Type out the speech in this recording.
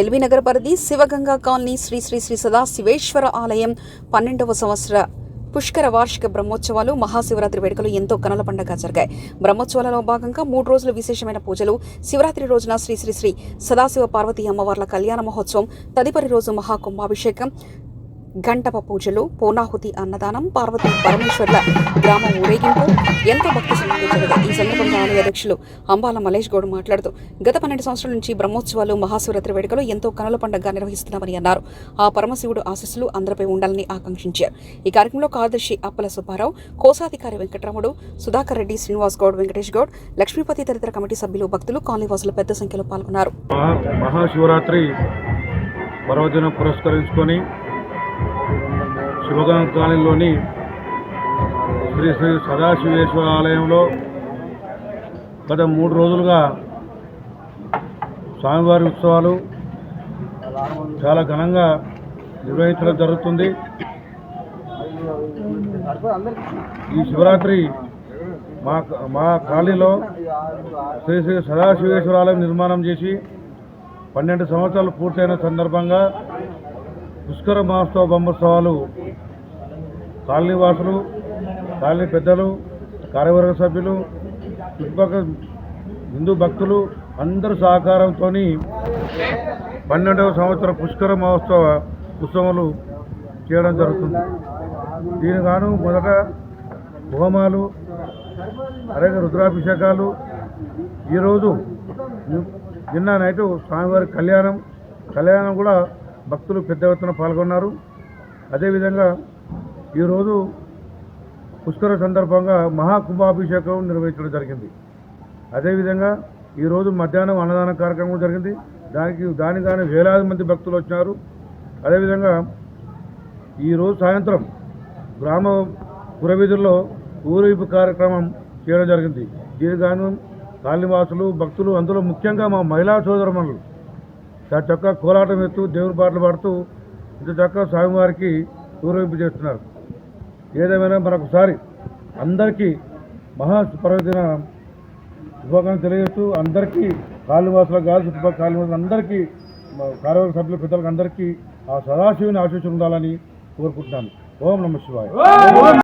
LB Nagar పరిధి Shivaganga colony Shri Shri Shri సదాశివేశ్వర ఆలయం పన్నెండవ సంవత్సర పుష్కర వార్షిక బ్రహ్మోత్సవాలు మహాశివరాత్రి వేడుకలు ఎంతో కనుల పండగ జరిగాయి. బ్రహ్మోత్సవాలలో భాగంగా మూడు రోజులు విశేషమైన పూజలు శివరాత్రి రోజున శ్రీ శ్రీ శ్రీ సదాశివ పార్వతీ అమ్మవార్ల కళ్యాణ మహోత్సవం తదుపరి రోజు మహాకుంభాభిషేకం గంటప పూజలు పూనాహుతి అన్నదానం పార్వతి పరమేశ్వర్ల గ్రామ ఊరేగింపు ఎంతో భక్తి శ్రద్ధలతో ఈ సందర్భంగా ఆలయ అధ్యక్షులు అంబాల మలేష్ గౌడ్ మాట్లాడుతూ గత పన్నెండు సంవత్సరాల నుంచి బ్రహ్మోత్సవాలు మహాశివరాత్రి వేడుకలు ఎంతో కనుల పండుగగా నిర్వహిస్తున్నామని అన్నారు. ఆ పరమశివుడు ఆశస్సులు అందరిపై ఉండాలని ఆకాంక్షించారు. ఈ కార్యక్రమంలో కార్యదర్శి అప్పల సుబ్బారావు కోశాధికారి వెంకటరాముడు సుధాకర్ రెడ్డి శ్రీనివాస్ గౌడ్ వెంకటేష్ గౌడ్ లక్ష్మీపతి తదితర కమిటీ సభ్యులు భక్తులు కాలనీవాసులు పెద్ద సంఖ్యలో పాల్గొన్నారు. మహాశివరాత్రి పర్వదినం పురస్కరించుకొని శివగంగ కాలనీలోని శ్రీ శ్రీ సదాశివేశ్వర ఆలయంలో గత మూడు రోజులుగా స్వామివారి ఉత్సవాలు చాలా ఘనంగా నిర్వహించడం జరుగుతుంది. ఈ శివరాత్రి మా మా కాలనీలో శ్రీ శ్రీ సదాశివేశ్వర ఆలయం నిర్మాణం చేసి పన్నెండు సంవత్సరాలు పూర్తయిన సందర్భంగా పుష్కర మహోత్సవ బ్రహ్మోత్సవాలు కాలనీ వాసులు కాలనీ పెద్దలు కార్యవర్గ సభ్యులు చుట్టుపక్కల హిందూ భక్తులు అందరూ సహకారంతో పన్నెండవ సంవత్సరం పుష్కర మహోత్సవ ఉత్సవాలు చేయడం జరుగుతుంది. దీని గాను మొదట హోమాలు అలాగే రుద్రాభిషేకాలు. ఈరోజు నిన్న నైటు స్వామివారి కళ్యాణం కళ్యాణం కూడా భక్తులు పెద్ద ఎత్తున పాల్గొన్నారు. అదేవిధంగా ఈరోజు పుష్కర సందర్భంగా మహాకుంభాభిషేకం నిర్వహించడం జరిగింది. అదేవిధంగా ఈరోజు మధ్యాహ్నం అన్నదాన కార్యక్రమం జరిగింది. దానికి దానికి వేలాది మంది భక్తులు వచ్చినారు. అదేవిధంగా ఈరోజు సాయంత్రం గ్రామ పురవీధుల్లో ఊరేగింపు కార్యక్రమం చేయడం జరిగింది. దీనికి కాలనివాసులు భక్తులు అందులో ముఖ్యంగా మా మహిళా సోదరమణులు. చక్క కోలాటం ఎత్తు దేవుడి పాటలు పాడుతూ ఇంత చక్క స్వామివారికి ఊరేగింపు చేస్తున్నారు. ఏదేమైనా మరొకసారి అందరికీ మహా శుభాకాంక్షలు తెలియజేస్తూ అందరికీ కాలనివాసులకు కాదు చుట్టుపక్కల కాలనివాసులు అందరికీ కార్యవర్గ సభ్యుల పెద్దలకు అందరికీ ఆ సదాశివుని ఆశీస్సులు ఉండాలని కోరుకుంటున్నాను. ఓం నమ శివాయ.